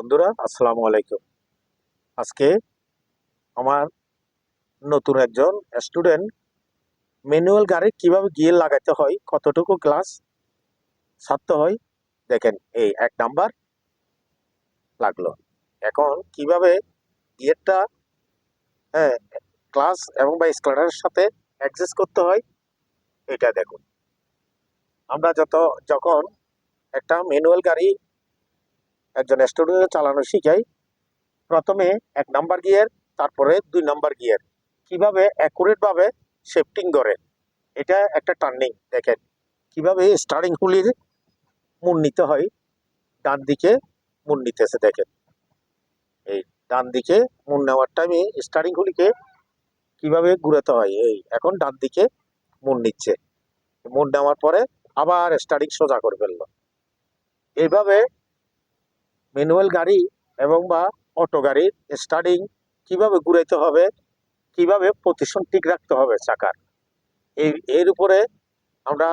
বন্ধুরা, আসসালামু আলাইকুম। আজকে আমার নতুন একজন স্টুডেন্ট ম্যানুয়াল গাড়ি কীভাবে গিয়ে লাগাতে হয়, কতটুকু ক্লাস ছাড়তে হয়, দেখেন, এই এক নাম্বার লাগল। এখন কীভাবে গিয়ারটা হ্যাঁ ক্লাস এবং বা স্কেলারের সাথে অ্যাডজাস্ট করতে হয়, এটা দেখুন। আমরা যত, যখন একটা ম্যানুয়াল গাড়ি একজন স্টুডেন্ট চালানো শিখাই। প্রথমে এক নাম্বার গিয়ার তারপরে দুই নাম্বার গিয়ার কীভাবে অ্যাকুরেট ভাবে শিফটিং করে এটা একটা টার্নিং দেখেন। কীভাবে স্টার্টিং হুলির মুন নিতে হয়? ডান দিকে মুন নিতেছে, দেখেন। এই ডান দিকে মুন নেওয়ার টাইমে স্টার্টিং হুলিকে কীভাবে ঘুরাতে হয়? এই এখন ডান দিকে মুন নিচ্ছে। মুন নেওয়ার পরে আবার স্টার্টিং সোজা করে ফেলল। এইভাবে ম্যানুয়াল গাড়ি এবং বা অটো গাড়ির স্টার্টিং কীভাবে ঘুরাইতে হবে, কীভাবে পজিশন ঠিক রাখতে হবে চাকার। এই, এর উপরে আমরা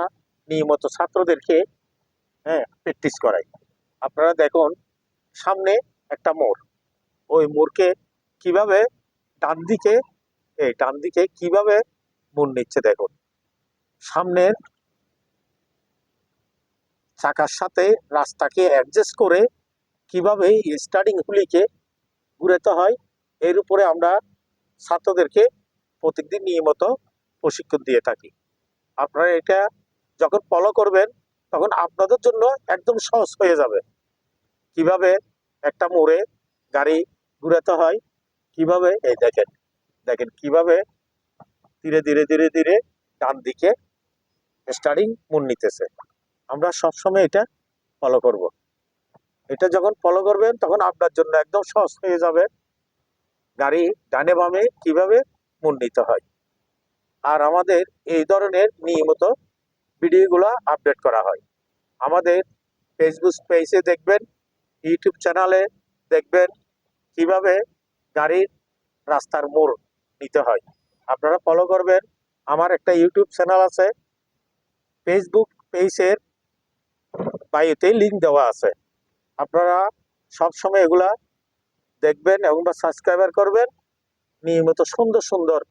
নিয়মিত ছাত্রদেরকে হ্যাঁ প্র্যাকটিস করাই। আপনারা দেখুন, সামনে একটা মোড়। ওই মোড়কে কীভাবে ডান দিকে এই ডান দিকে কীভাবে মোড় নিচ্ছে দেখুন। সামনের চাকার সাথে রাস্তাকে অ্যাডজাস্ট করে কীভাবে স্টার্টিং হুলিকে ঘুরাতে হয়, এর উপরে আমরা ছাত্রদেরকে প্রত্যেকদিন নিয়মিত প্রশিক্ষণ দিয়ে থাকি। আপনারা এটা যখন ফলো করবেন, তখন আপনাদের জন্য একদম সহজ হয়ে যাবে। কীভাবে একটা মোড়ে গাড়ি ঘুরাতে হয়, কীভাবে, এই দেখেন দেখেন কীভাবে ধীরে ধীরে ধীরে ধীরে ডান দিকে স্টার্টিং মোড় নিতেছে। আমরা সবসময় এটা ফলো করব। এটা যখন ফলো করবেন, তখন আপনার জন্য একদম সহজ হয়ে যাবে। গাড়ি ডানে বামে কীভাবে মন নিতে হয়। আর আমাদের এই ধরনের নিয়মিত ভিডিওগুলো আপডেট করা হয়। আমাদের ফেসবুক পেজে দেখবেন ইউটিউব চ্যানেলে দেখবেন কীভাবে গাড়ির রাস্তার মোড় নিতে হয়। আপনারা ফলো করবেন। আমার একটা ইউটিউব চ্যানেল আছে। ফেসবুক পেজের বায়ুতে লিঙ্ক দেওয়া আছে। আপনারা সবসময় এগুলা দেখবেন এবং বা সাবস্ক্রাইবার করবেন। নিয়মিত সুন্দর সুন্দর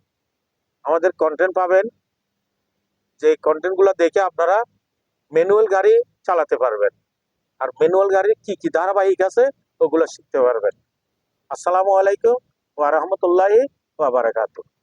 আমাদের কন্টেন্ট পাবেন। যে কন্টেন্টগুলো দেখে আপনারা ম্যানুয়াল গাড়ি চালাতে পারবেন। আর ম্যানুয়াল গাড়ির কি কি ধারাবাহিক আছে, ওগুলো শিখতে পারবেন। আসসালামু আলাইকুম ওয়া রাহমাতুল্লাহি ওয়া বারাকাতুহু।